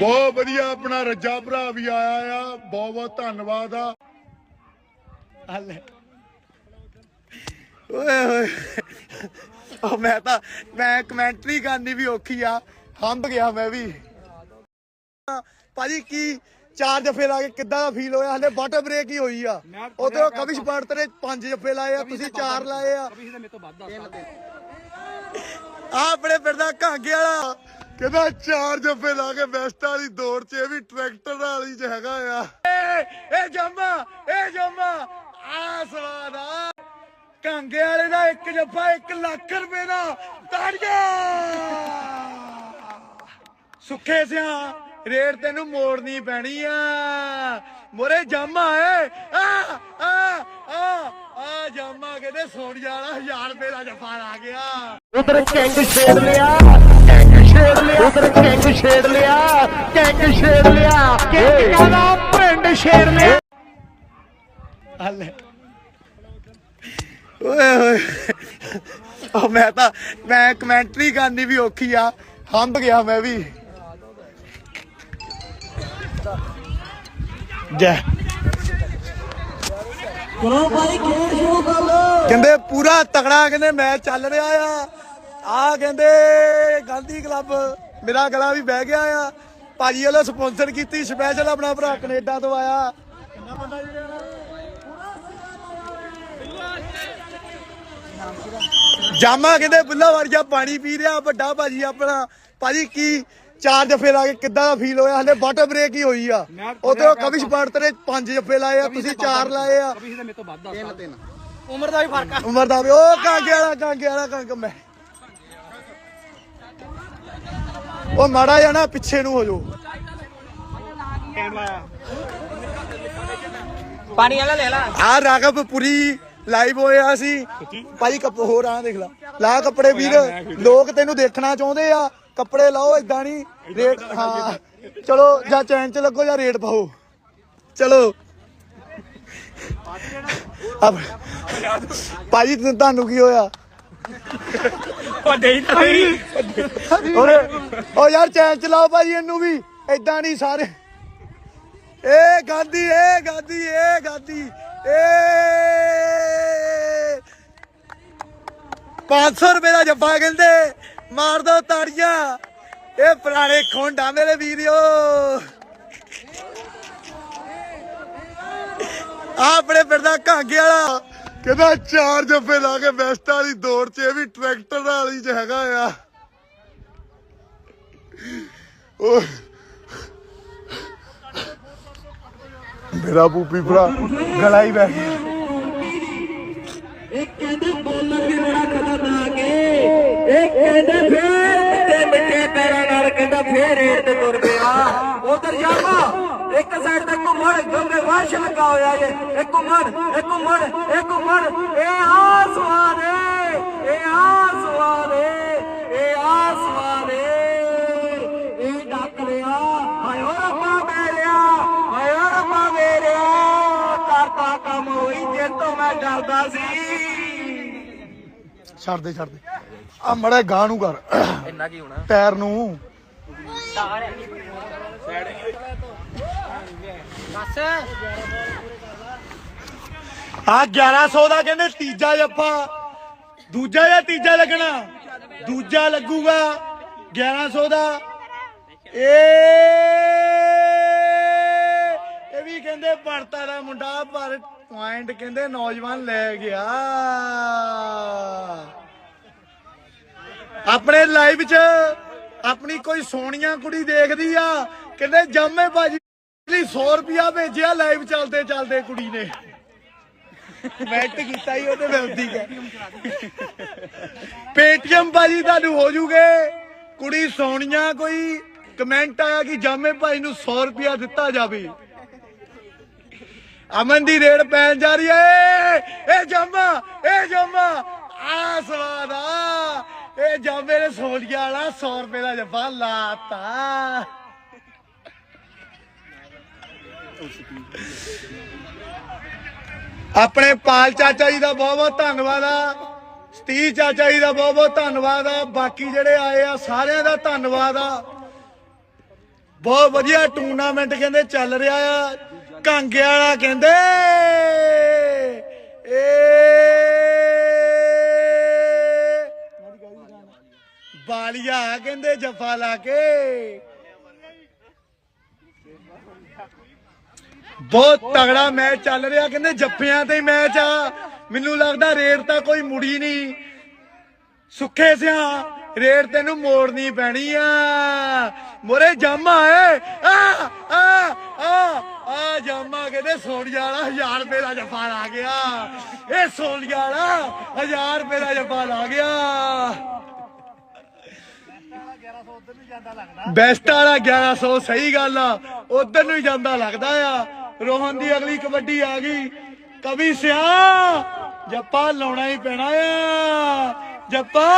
ਬਹੁਤ ਵਧੀਆ ਆਪਣਾ ਰੱਜਾ ਭਰਾ ਵੀ ਆਇਆ ਆ ਬਹੁਤ ਬਹੁਤ ਧੰਨਵਾਦ ਆ। ਹਲੇ। ਓਏ ਹੋਏ ਉਹ ਮੈਂ ਤਾਂ ਮੈਂ ਕਮੈਂਟਰੀ ਕਰਨੀ ਵੀ ਔਖੀ ਆ ਹੰਬ ਗਿਆ ਮੈਂ ਵੀ। ਭਾਜੀ ਕੀ ਚਾਰ ਜਫੇ ਲਾ ਕੇ ਕਿੱਦਾਂ ਦਾ ਫੀਲ ਹੋਇਆ? ਹਲੇ ਬਾਟਰ ਬ੍ਰੇਕ ਹੀ ਹੋਈ ਆ। ਉਧਰੋਂ ਕਵਿਸ਼ ਪਾਰਟ ਤੇ ਪੰਜ ਜਫੇ ਲਾਏ ਆ ਤੁਸੀਂ ਚਾਰ ਲਾਏ ਆ। ਆ। ਆਪਣੇ ਪਿੰਡ ਦਾ ਕਾਂਗੇ ਵਾਲਾ। ਕਹਿੰਦਾ ਚਾਰ ਜੱਫੇ ਲਾ ਕੇ ਵੈਸਟਾਂ ਵਾਲੀ ਦੌੜ 'ਚ ਇਹ ਵੀ ਟਰੈਕਟਰ ਵਾਲੀ 'ਚ ਹੈਗਾ ਆ। ਏ ਇਹ ਜੰਮਾ ਇਹ ਜੰਮਾ। ਆ ਸਵਾਦ ਆ। ਕਾਂਗੇ ਵਾਲੇ ਦਾ ਇੱਕ ਜੱਫਾ 1 ਲੱਖ ਰੁਪਏ ਦਾ। ਤਾੜੀਆਂ! ਸੁੱਖੇ ਸਿਆ ਰੇਟ ਤੈਨੂੰ ਮੋੜਨੀ ਪੈਣੀ ਆ। ਮੋਰੇ ਜਾਮਾ ਏ। ਆ ਆ ਆ ਆ ਜਾਮਾ। ਕਹਿੰਦੇ ਸੋਨ ਵਾਲਾ 1000 ਰੁਪਏ ਦਾ ਜੱਫਾ ਲਾ ਗਿਆ ਉਧਰ ਕੈਂਗ ਛੇੜ ਲਿਆ। ਛੇੜ ਲਿਆ। ਉਧਰ ਕੈਂਗ ਛੇੜ ਲਿਆ ਕੈਂਗ ਛੇੜ ਲਿਆ। ਕੈਂਗ ਦਾ ਪਿੰਡ ਛੇੜ ਲਿਆ। ਹਲੇ। ਓਏ ਹੋਏ। ਉਹ ਮੈਂ ਤਾਂ ਮੈਂ ਕਮੈਂਟਰੀ ਕਰਨੀ ਵੀ ਔਖੀ ਆ। ਹੰਬ ਗਿਆ ਮੈਂ ਵੀ। ਜੈ। ਕਰੋ ਭਾਈ ਖੇਡ ਸ਼ੁਰੂ ਕਰ ਲੋ ਕਹਿੰਦੇ ਪੂਰਾ ਤਗੜਾ ਕਹਿੰਦੇ ਮੈਚ ਚੱਲ ਰਿਹਾ ਆ। ਆ ਕਹਿੰਦੇ ਗਾਂਧੀ ਕਲੱਬ ਮੇਰਾ ਗਲਾ ਵੀ ਬਹਿ ਗਿਆ ਆ। ਭਾਜੀ ਵੱਲੋਂ ਸਪਾਂਸਰ ਕੀਤੀ ਸਪੈਸ਼ਲ ਆਪਣਾ ਭਰਾ ਕੈਨੇਡਾ ਤੋਂ ਆਇਆ। ਜਾਮਾ ਕਹਿੰਦੇ ਬੁੱਲਾ ਵਰਗਾ ਪਾਣੀ ਪੀ ਰਿਹਾ ਵੱਡਾ ਭਾਜੀ ਆਪਣਾ। ਭਾਜੀ ਕੀ ਚਾਰ ਜਫੇ ਲਾ ਕੇ ਕਿੱਦਾਂ ਦਾ ਫੀਲ ਹੋਇਆ? ਹਲੇ ਬਾਟਰ ਬ੍ਰੇਕ ਹੀ ਹੋਈ ਆ। ਉਧਰੋਂ ਕਵਿਸ਼ ਪਾਰਟ ਤੇ ਪੰਜ ਜਫੇ ਲਾਏ ਆ ਤੁਸੀਂ ਚਾਰ ਲਾਏ ਆ। ਉਮਰ ਦਾ ਵੀ ਫ਼ਰਕ ਆ। ਉਮਰ ਦਾ ਵੀ ਉਹ ਕਾਂਗੇ ਵਾਲਾ ਕਾਂਗੇ ਵਾਲਾ ਕਾਂਗ ਮੈਂ ਉਹ ਮਾੜਾ ਜਾਣਾ ਪਿੱਛੇ ਨੂੰ ਹੋ ਜਾਓ। ਪਾਣੀ ਵਾਲਾ ਲੈ ਲਾ। ਆ ਰਾਗਵ ਪੁਰੀ ਲਾਈਵ ਹੋਇਆ ਸੀ। ਭਾਈ ਕੱਪ ਹੋਰ ਆ ਦੇਖ ਲਾ। ਲਾ ਕੱਪੜੇ ਵੀਰ ਲੋਕ ਤੈਨੂੰ ਦੇਖਣਾ ਚਾਹੁੰਦੇ ਆ। ਕੱਪੜੇ ਲਾਓ ਇਦਾਂ ਨਹੀਂ ਰੇਟ ਹਾਂ। ਚਲੋ ਜਾਂ ਚੈਨ ਚ ਲੱਗੋ ਜਾਂ ਰੇਟ ਪਾਓ। ਚਲੋ। ਭਾਜੀ ਤੁਹਾਨੂੰ ਕੀ ਹੋਇਆ? ਓਏ ਓ ਯਾਰ ਚੈਨ ਚਲਾਓ ਭਾਜੀ ਇਹਨੂੰ ਵੀ। ਇਦਾਂ ਨਹੀਂ ਸਾਰੇ। ਏ ਗਾਂਧੀ ਏ ਗਾਂਧੀ ਏ ਗਾਂਧੀ ਏ। 500 ਰੁਪਏ ਦਾ ਜੱਫਾ ਕਹਿੰਦੇ ਮਾਰ ਦੋ ਤਾੜੀਆਂ। ਇਹ ਪੁਰਾਣੇ ਖੋਂਡਾ ਮੇਰੇ ਵੀਰਿਓ ਆ ਆਪਣੇ ਪਿੰਡ ਦਾ ਕਾਂਗੇ ਵਾਲਾ। ਕਹਿੰਦਾ ਚਾਰ ਜੱਫੇ ਲਾ ਕੇ ਵੈਸਟਾਂ ਵਾਲੀ ਦੌੜ 'ਚ, ਇਹ ਵੀ ਟਰੈਕਟਰ ਵਾਲੀ 'ਚ ਹੈਗਾ ਆ। ਓਏ। ਮੇਰਾ ਪੂਪੀ ਭਰਾ ਗਲਾ ਹੀ ਬਹਿ ਗਿਆ। ਇਹ ਕਹਿੰਦੇ ਬੋਲਰ ਵੀ ਬੜਾ ਖਤਰਨਾਕ ਏ। ਇਹ ਕਹਿੰਦੇ ਫੇਰ ਮਿੱਟੇ ਮਿੱਟੇ ਪੈਰਾਂ ਨਾਲ ਕਹਿੰਦਾ ਫੇਰ ਰੇਟ ਤੇ ਤੁਰ ਪਿਆ ਉਧਰ ਜਾਮਾ ਇੱਕ ਸਾਈਡ ਤੇ ਘੁੰਮਣ ਕਿਉਂਕਿ ਵਾਸ਼ ਲੱਗਾ ਹੋਇਆ ਏ ਇਹ ਘੁੰਮਣ ਇਹ ਘੁੰਮਣ ਇਹ ਘੁੰਮਣ ਇਹ ਆ ਸਵਾਦ ਏ ਇਹ ਆ ਸਵਾਦ ਏ ਇਹ ਆ ਸਵਾਦ ਏ। ਇਹ ਡੱਕ ਲਿਆ ਹਾਇਓ ਰੱਬਾ ਮੇਰਿਆ ਹਾਇਓ ਰੱਬਾ ਮੇਰਿਆ ਕਰਤਾ ਕੰਮ ਹੋਈ ਜੇ ਤੋਂ ਮੈਂ ਡਰਦਾ ਸੀ। ਛੱਡ ਦੇ ਛੱਡ ਦੇ। ਆ ਮੜਾ ਗਾਂ ਨੂੰ ਕਰ। ਇੰਨਾ ਕੀ ਹੋਣਾ? ਪੈਰ ਨੂੰ। ਬਸ। ਆ 1100 ਦਾ ਕਹਿੰਦੇ ਤੀਜਾ ਜੱਫਾ ਦੂਜਾ ਜਾਂ ਤੀਜਾ ਲੱਗਣਾ? ਦੂਜਾ ਲੱਗੂਗਾ 1100 ਦਾ। ਏ, ਇਹ ਵੀ ਕਹਿੰਦੇ ਪੜਤਾ ਦਾ ਮੁੰਡਾ, ਪਰ ਪੁਆਇੰਟ ਕਹਿੰਦੇ ਨੌਜਵਾਨ ਲੈ ਗਿਆ। ਆਪਣੇ ਲਾਈਵ 'ਚ ਆਪਣੀ ਕੋਈ ਸੋਹਣੀਆਂ ਕੁੜੀ ਦੇਖਦੀ ਆ, ਕਹਿੰਦੇ ਜਾਮੇ ਬਾਜੀ 100 ਰੁਪਿਆ ਭੇਜਿਆ ਲਾਈਵ ਚੱਲਦੇ ਚੱਲਦੇ ਕੁੜੀ ਨੇ। ਮੈਟ ਕੀਤਾ ਹੀ ਉਹਦੇ ਵਿਰੋਧੀ ਹੈ। ਪੇਟੀਐਮ ਬਾਜੀ ਤੁਹਾਨੂੰ ਹੋ ਜੂਗੇ। ਕੁੜੀ ਸੋਹਣੀਆਂ ਕੋਈ ਕਮੈਂਟ ਆਇਆ ਕਿ ਜਾਮੇ ਭਾਈ ਨੂੰ 100 ਰੁਪਿਆ ਦਿੱਤਾ ਜਾਵੇ। ਅਮਨ ਦੀ ਰੇਡ ਪੈਣ ਜਾ ਰਹੀ ਹੈ। ਇਹ ਜਾਮਾ ਇਹ ਜਾਮਾ। ਆ ਸਵਾਦ ਆ। ਇਹ ਜਾਮੇ ਨੇ ਸੋਲੀਆ ਵਾਲਾ 100 ਰੁਪਏ ਦਾ ਜੱਫਾ ਲਾਤਾ। ਆਪਣੇ ਪਾਲ ਚਾਚਾ ਜੀ ਦਾ ਬਹੁਤ ਬਹੁਤ ਧੰਨਵਾਦ ਆ। ਸਤੀ ਚਾਚਾ ਜੀ ਦਾ ਬਹੁਤ ਬਹੁਤ ਧੰਨਵਾਦ ਆ। ਬਾਕੀ ਜਿਹੜੇ ਆਏ ਆ ਸਾਰਿਆਂ ਦਾ ਧੰਨਵਾਦ ਆ। ਬਹੁਤ ਵਧੀਆ ਟੂਰਨਾਮੈਂਟ ਕਹਿੰਦੇ ਚੱਲ ਰਿਹਾ ਆ। ਕਾਂਗੇ ਵਾਲਾ ਕਹਿੰਦੇ ਏ ਬਾਲੀਆ ਕਹਿੰਦੇ ਜਫਾ ਲਾ ਕੇ। ਬਹੁਤ ਤਗੜਾ ਮੈਚ ਚੱਲ ਰਿਹਾ, ਕਹਿੰਦੇ ਜੱਫਿਆਂ ਤੇ ਮੈਚ ਆ। ਮੈਨੂੰ ਲੱਗਦਾ ਰੇਡ ਤਾਂ ਕੋਈ ਮੁੜੀ ਨਹੀਂ। ਸੁੱਖੇ ਸਿਆ, ਰੇਡ ਤੈਨੂੰ ਮੋੜਨੀ ਪੈਣੀ ਆ। ਮੋਰੇ ਜਾਮਾ ਏ। ਆ ਆ ਆ ਆ, ਜਾਮਾ ਕਹਿੰਦੇ ਸੋਨੀਆ ਵਾਲਾ 1000 ਰੁਪਏ ਦਾ ਜਫਾ ਲਾ ਗਿਆ। ਇਹ ਸੋਨੀਆ ਵਾਲਾ 1000 ਰੁਪਏ ਦਾ ਜਫਾ ਲਾ ਗਿਆ। ਬੈਸਟ ਵਾਲਾ 1100 ਸਹੀ ਗੱਲ ਆ। ਉਧਰ ਨੂੰ ਜਾਂਦਾ ਲੱਗਦਾ ਆ। ਰੋਹਨ ਦੀ ਅਗਲੀ ਕਬੱਡੀ ਆ ਗਈ। ਕਵੀ ਸਿਆ ਜੱਪਾ ਲਾਉਣਾ ਹੀ ਪੈਣਾ ਆ। ਜੱਪਾ।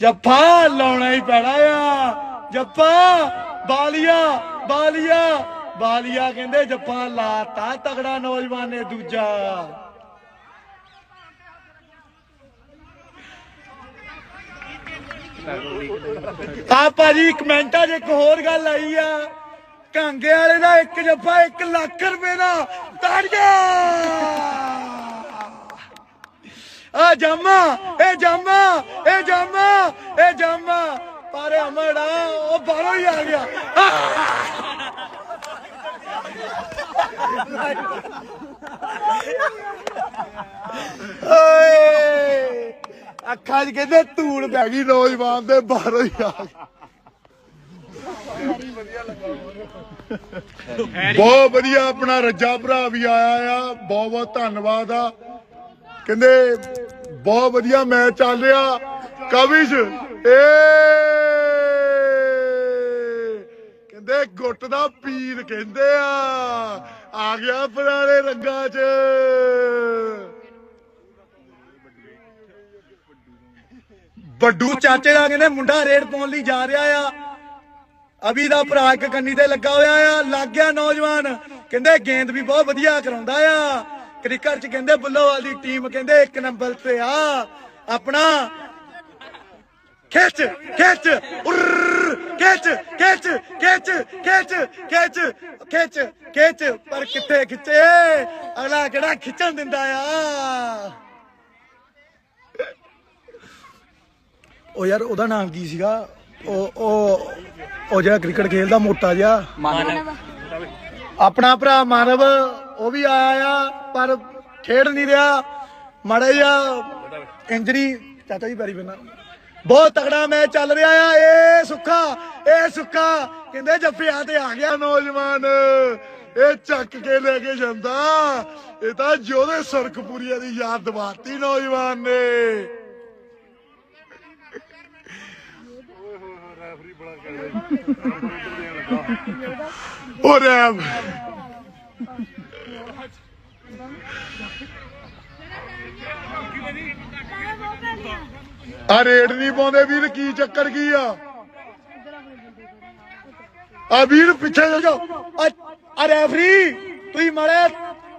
ਜੱਫਾ ਲਾਉਣਾ ਹੀ ਪੈਣਾ ਆ। ਜੱਪਾ, ਬਾਲੀਆ ਬਾਲੀਆ ਬਾਲੀਆ ਕਹਿੰਦੇ ਜੱਫਾ ਲਾਤਾ ਤਗੜਾ ਨੌਜਵਾਨ ਨੇ ਦੂਜਾ। ਆ ਭਾਜੀ ਕਮੈਂਟਾਂ 'ਚ ਇੱਕ ਹੋਰ ਗੱਲ ਆਈ ਆ। ਕਾਂਗੇ ਵਾਲੇ ਦਾ ਇੱਕ ਜੱਫਾ 1 ਲੱਖ ਰੁਪਏ ਦਾ ਤਾੜੀਆਂ। ਆ ਜਾਮਾ, ਇਹ ਜਾਮਾ ਇਹ ਜਾਮਾ ਇਹ ਜਾਮਾ। ਪਰ ਅਮੜਾ ਉਹ ਬਾਹਰੋਂ ਹੀ ਆ ਗਿਆ। ਓਏ, ਅੱਖਾਂ 'ਚ ਕਹਿੰਦੇ ਧੂੜ ਪੈ ਗਈ, ਨੌਜਵਾਨ ਦੇ ਬਾਹਰੋਂ ਹੀ ਆ ਗਿਆ। ਬਹੁਤ ਵਧੀਆ ਆਪਣਾ ਰੱਜਾ ਭਰਾ ਵੀ ਆਇਆ ਆ, ਬਹੁਤ ਬਹੁਤ ਧੰਨਵਾਦ ਆ। ਕਹਿੰਦੇ, ਬਹੁਤ ਵਧੀਆ ਮੈਚ ਚੱਲ ਰਿਹਾ, ਕਵਿਸ਼, ਏ। ਕਹਿੰਦੇ, ਗੁੱਟ ਦਾ ਪੀਰ ਕਹਿੰਦੇ ਆ। ਆ ਗਿਆ ਪੁਰਾਣੇ ਰੰਗਾਂ 'ਚ। ਵੱਡੂ ਚਾਚੇ ਦਾ ਕਹਿੰਦੇ, ਮੁੰਡਾ ਰੇਡ ਪਾਉਣ ਲਈ ਜਾ ਰਿਹਾ ਆ। ਅਭੀ ਦਾ ਭਰਾ ਇੱਕ ਕੰਨੀ ਤੇ ਲੱਗਾ ਹੋਇਆ ਆ, ਲੱਗ ਗਿਆ ਨੌਜਵਾਨ। ਕਹਿੰਦੇ ਗੇਂਦ ਵੀ ਬਹੁਤ ਵਧੀਆ ਕਰਾਉਂਦਾ ਆ। ਕ੍ਰਿਕਟ ਚ ਕਹਿੰਦੇ ਬੁੱਲੋਵਾਲ ਦੀ ਟੀਮ ਕਹਿੰਦੇ ਇੱਕ ਨੰਬਰ ਤੇ ਆ। ਆਪਣਾ ਖਿੱਚ ਖਿੱਚ ਖਿੱਚ ਖਿੱਚ ਖਿੱਚ ਖਿੱਚ ਖਿੱਚ ਖਿੱਚ ਖਿੱਚ, ਪਰ ਕਿੱਥੇ ਖਿੱਚੇ? ਅਗਲਾ ਕਿਹੜਾ ਖਿੱਚਣ ਦਿੰਦਾ ਆ? ਉਹ ਯਾਰ ਉਹਦਾ ਨਾਮ ਕੀ ਸੀਗਾ? ਉਹ ਉਹ ਉਹ ਜਿਹੜਾ ਕ੍ਰਿਕਟ ਖੇਲਦਾ ਮੋਟਾ ਜਿਹਾ। ਆਪਣਾ ਭਰਾ ਮਾਨਵ ਉਹ ਵੀ ਆਇਆ ਆ ਪਰ ਖੇਡ ਨਹੀਂ ਰਿਹਾ। ਮਾੜਾ ਜਿਹਾ ਇੰਜਰੀ ਚਾਚਾ ਜੀ ਪੈਰੀ ਪੈਣਾ ਬਹੁਤ ਤਗੜਾ ਮੈਚ ਚੱਲ ਰਿਹਾ ਆ ਏ ਸੁੱਖਾ ਏ ਸੁੱਖਾ। ਕਹਿੰਦੇ ਜੱਫਿਆਂ ਤੇ ਆ ਗਿਆ ਨੌਜਵਾਨ। ਇਹ ਚੱਕ ਕੇ ਲੈ ਕੇ ਜਾਂਦਾ। ਇਹ ਤਾਂ ਜੋਦੇ ਸੁਰਖਪੁਰੀਆ ਦੀ ਯਾਦ ਦਿਵਾਤੀ ਨੌਜਵਾਨ ਨੇ। ਉਹ ਰੈਮ। ਆ ਰੇਡ ਨਹੀਂ ਪਾਉਂਦੇ ਵੀਰ, ਕੀ ਚੱਕਰ ਕੀ ਆ? ਆ ਵੀਰ, ਪਿੱਛੇ ਚੱਲ ਜਾਓ। ਆ ਰੈਫਰੀ, ਤੁਸੀਂ ਮਾੜਾ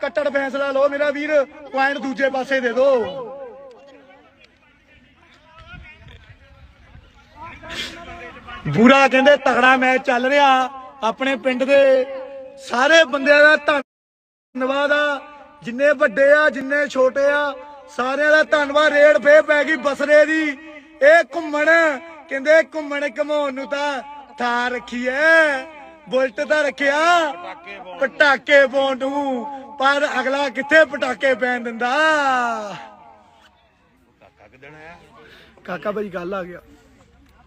ਕੱਟੜ ਫੈਸਲਾ ਲਓ। ਮੇਰਾ ਵੀਰ ਪੁਆਇੰਟ ਦੂਜੇ ਪਾਸੇ ਦੇ ਦਿਓ। ਬੁਰਾ ਕਹਿੰਦੇ ਤਗੜਾ ਮੈਚ ਚੱਲ ਰਿਹਾ। ਆਪਣੇ ਪਿੰਡ ਦੇ ਸਾਰੇ ਬੰਦਿਆਂ ਦਾ ਧੰਨਵਾਦ ਆ। ਜਿੰਨੇ ਵੱਡੇ ਆ, ਜਿੰਨੇ ਛੋਟੇ ਆ, ਸਾਰਿਆਂ ਦਾ ਧੰਨਵਾਦ। ਰੇਡ ਫੇ ਪੈ ਗਈ ਬਸਰੇ ਦੀ। ਇਹ ਘੁੰਮਣ, ਕਹਿੰਦੇ ਘੁੰਮਣ ਘਮਾਉਣ ਨੂੰ ਤਾਂ ਥਾਂ ਰੱਖੀ ਐ ਬੁਲਟ ਤਾਂ ਰੱਖਿਆ, ਪਟਾਕੇ ਪਾਉਣ ਨੂੰ। ਪਰ ਅਗਲਾ ਕਿੱਥੇ ਪਟਾਕੇ ਪੈਣ ਦਿੰਦਾ? ਕਾਕਾ ਭਾਈ ਗੱਲ ਆ ਗਿਆ।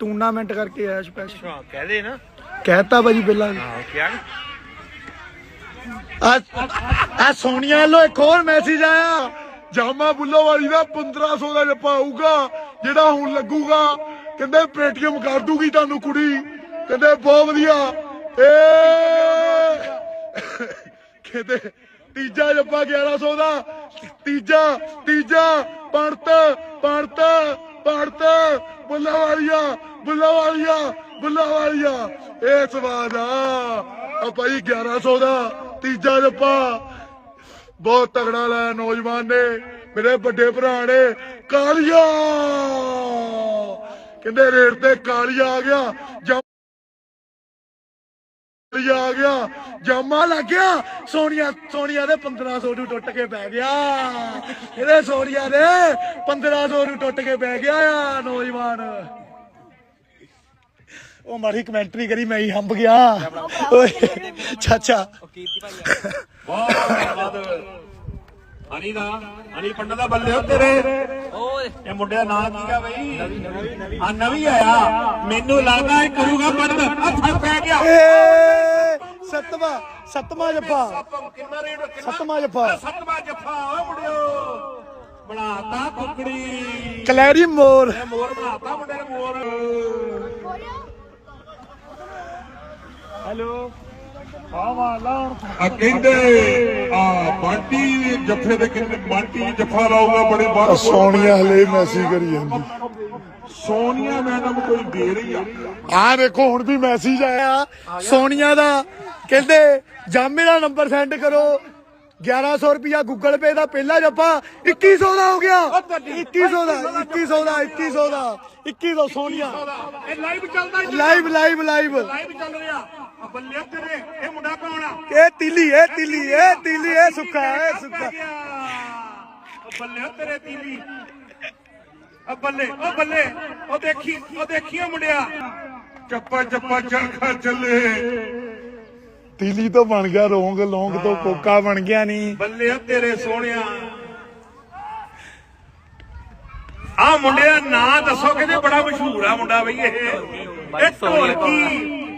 ਟੂਰਨਾਮੈਂਟ ਕਰਕੇ ਆਇਆ ਸਪੈਸ਼ਲ ਹਾਂ ਕਹਿ ਦੇ ਨਾ। ਕਹਿਤਾ ਭਾਜੀ ਪਹਿਲਾਂ ਹਾਂ ਕਿਹਾ ਆ ਆ ਸੋਨੀਆ ਵੱਲੋਂ ਇੱਕ ਹੋਰ ਮੈਸੇਜ ਆਇਆ। ਜਾਮਾ ਬੁੱਲੋਵਾਲੀ ਦਾ 1500 ਦਾ ਜੱਪਾ ਆਊਗਾ ਜਿਹੜਾ ਹੁਣ ਲੱਗੂਗਾ। ਕਹਿੰਦੇ ਪੇਟੀਐਮ ਕਰ ਦੂਗੀ ਤੁਹਾਨੂੰ ਕੁੜੀ। ਕਹਿੰਦੇ ਬਹੁਤ ਵਧੀਆ। ਏ! ਕਹਿੰਦੇ ਤੀਜਾ ਜੱਪਾ 1100 ਦਾ। ਤੀਜਾ ਤੀਜਾ ਪੜਤ ਪੜਤ ਪੜਤ। ਬੁੱਲੋਵਾਲੀਆ ਬੁੱਲੋਵਾਲੀਆ ਬੁੱਲੋਵਾਲੀਆ। ਇਹ ਸਵਾਦ ਆ ਆ ਭਾਈ 1100 ਦਾ ਤੀਜਾ ਜੱਪਾ। ਬਹੁਤ ਤਗੜਾ ਲਾਇਆ ਨੌਜਵਾਨ ਨੇ, ਮੇਰੇ ਵੱਡੇ ਭਰਾ ਨੇ, ਕਾਲੀਆ। ਕਹਿੰਦੇ ਰੇਟ ਤੇ ਕਾਲੀਆ ਆ ਗਿਆ। ਜਾਂ ਕਾਲੀ ਆ ਗਿਆ। ਜਾਮਾ ਲੱਗ ਗਿਆ। ਸੋਨੀਆ ਸੋਨੀਆ ਦੇ 1500 ਨੂੰ ਟੁੱਟ ਕੇ ਪੈ ਗਿਆ। ਇਹਦੇ ਸੋਨੀਆ ਦੇ 1500 ਨੂੰ ਟੁੱਟ ਕੇ ਪੈ ਗਿਆ ਆ ਨੌਜਵਾਨ। ਉਹ ਮਾਰੀ ਕਮੈਂਟਰੀ ਕਰੀ ਮੈਂ ਹੀ ਹੰਬ ਗਿਆ। ਓਏ ਚਾਚਾ। ਬਹੁਤ ਧੰਨਵਾਦ ਹਨੀ ਦਾ ਹਨੀ ਪੰਡਾ ਦਾ ਬੱਲੇ ਹੋ ਤੇਰੇ। ਇਹ ਮੁੰਡੇ ਦਾ ਨਾਂ ਕੀ ਆ ਬਈ? ਆ ਨਵੀਂ ਆਇਆ ਮੈਨੂੰ ਲੱਗਦਾ ਇਹ ਕਰੂਗਾ ਪੰਡ ਹੱਥ ਪੈ ਗਿਆ। ਸਤਵਾ ਸਤਮਾ ਜੱਫਾ। ਕਿੰਨਾ ਰੇਟ ਸਤਮਾ ਜੱਫਾ ਸੱਤਵਾਂ ਜੱਫਾ ਓਏ ਮੁੰਡਿਓ। ਬਣਾਤਾ ਕੁਕੜੀ। ਕਲੈਰੀ ਮੋਰ। ਮੋਰ ਬਣਾਤਾ ਮੁੰਡੇ ਨੇ ਮੋਰ। ਆ ਕਹਿੰਦੇ ਆ ਬੰਟੀ ਜੱਫੇ ਦੇ ਕਿੰਨੇ ਬੰਟੀ ਜੱਫਾ ਲਾਊਗਾ ਬੜੇ ਬਾਹਰ ਸੋਨੀਆ ਹਲੇ ਮੈਸੇਜ ਕਰੀ ਜਾਂਦੀ। ਸੋਨੀਆ ਮੈਡਮ ਕੋਈ ਦੇ ਰਹੀ ਆ। ਆ ਦੇਖੋ ਹੁਣ ਵੀ ਮੈਸੇਜ ਆਇਆ। ਸੋਨੀਆ ਦਾ ਕਹਿੰਦੇ ਜਾਮੇ ਦਾ ਨੰਬਰ ਸੈਂਡ ਕਰੋ। 1100 ਰੁਪਿਆ ਗੂਗਲ ਪੇ ਦਾ ਪਹਿਲਾ ਜੱਫਾ 2100 ਦਾ ਹੋ ਗਿਆ। 2100 ਦਾ 2100 ਦਾ 2100 ਦਾ 2100 ਸੋਨੀਆ। ਇਹ ਲਾਈਵ ਚੱਲਦਾ ਲਾਈਵ ਲਾਈਵ ਲਾਈਵ ਲਾਈਵ ਚੱਲ ਰਿਹਾ। ਆ ਬੱਲੇ ਤੇਰੇ ਇਹ ਮੁੰਡਾ ਕੌਣ ਆ? ਇਹ ਤਿੱਲੀ ਇਹ ਤਿੱਲੀ ਇਹ ਤਿੱਲੀ ਇਹ ਸੁੱਕਾ ਇਹ ਸੁੱਕਾ। ਉਹ ਬੱਲੇ ਤੇਰੇ ਤੀਲੀ। ਉਹ ਬੱਲੇ ਉਹ ਬੱਲੇ ਉਹ ਦੇਖੀ ਉਹ ਦੇਖੀ ਉਹ ਮੁੰਡਿਆ। ਚੱਪਾ ਚੱਪਾ ਚਰਖਾ ਚੱਲੇ। ਤੀਲੀ ਤੋਂ ਬਣ ਗਿਆ ਰੋਂਗ ਲੌਂਗ ਤੋਂ ਕੋਕਾ ਬਣ ਗਿਆ ਨਹੀਂ ਬੱਲੇ ਓ ਤੇਰੇ ਸੋਹਣਿਆ। ਆ ਮੁੰਡੇ ਦਾ ਨਾਂ ਦੱਸੋ ਕਹਿੰਦੇ ਬੜਾ ਮਸ਼ਹੂਰ ਆ ਮੁੰਡਾ ਬਈ ਇਹ। ਇਹ ਢੋਲਕੀ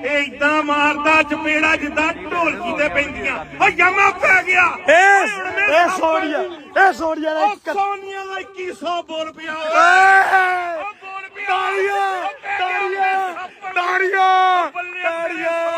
ਇਹ ਇਦਾਂ ਮਾਰਦਾ ਚਪੇੜਾ ਜਿੱਦਾਂ ਢੋਲਕੀ ਤੇ ਪੈਂਦੀਆਂ। ਓ ਯਮਾ ਪੈ ਗਿਆ। ਇਹ ਇਹ ਸੋਨੀਆ ਇਹ ਸੋਨੀਆ ਦਾ ਇੱਕ ਸੋਨੀਆ ਦਾ 2100 ਬੋਲ ਪਿਆ! ਉਹ ਬੋਲ ਪਿਆ। ਤਾੜੀਆਂ ਤਾੜੀਆਂ। ਤਾੜੀਆਂ।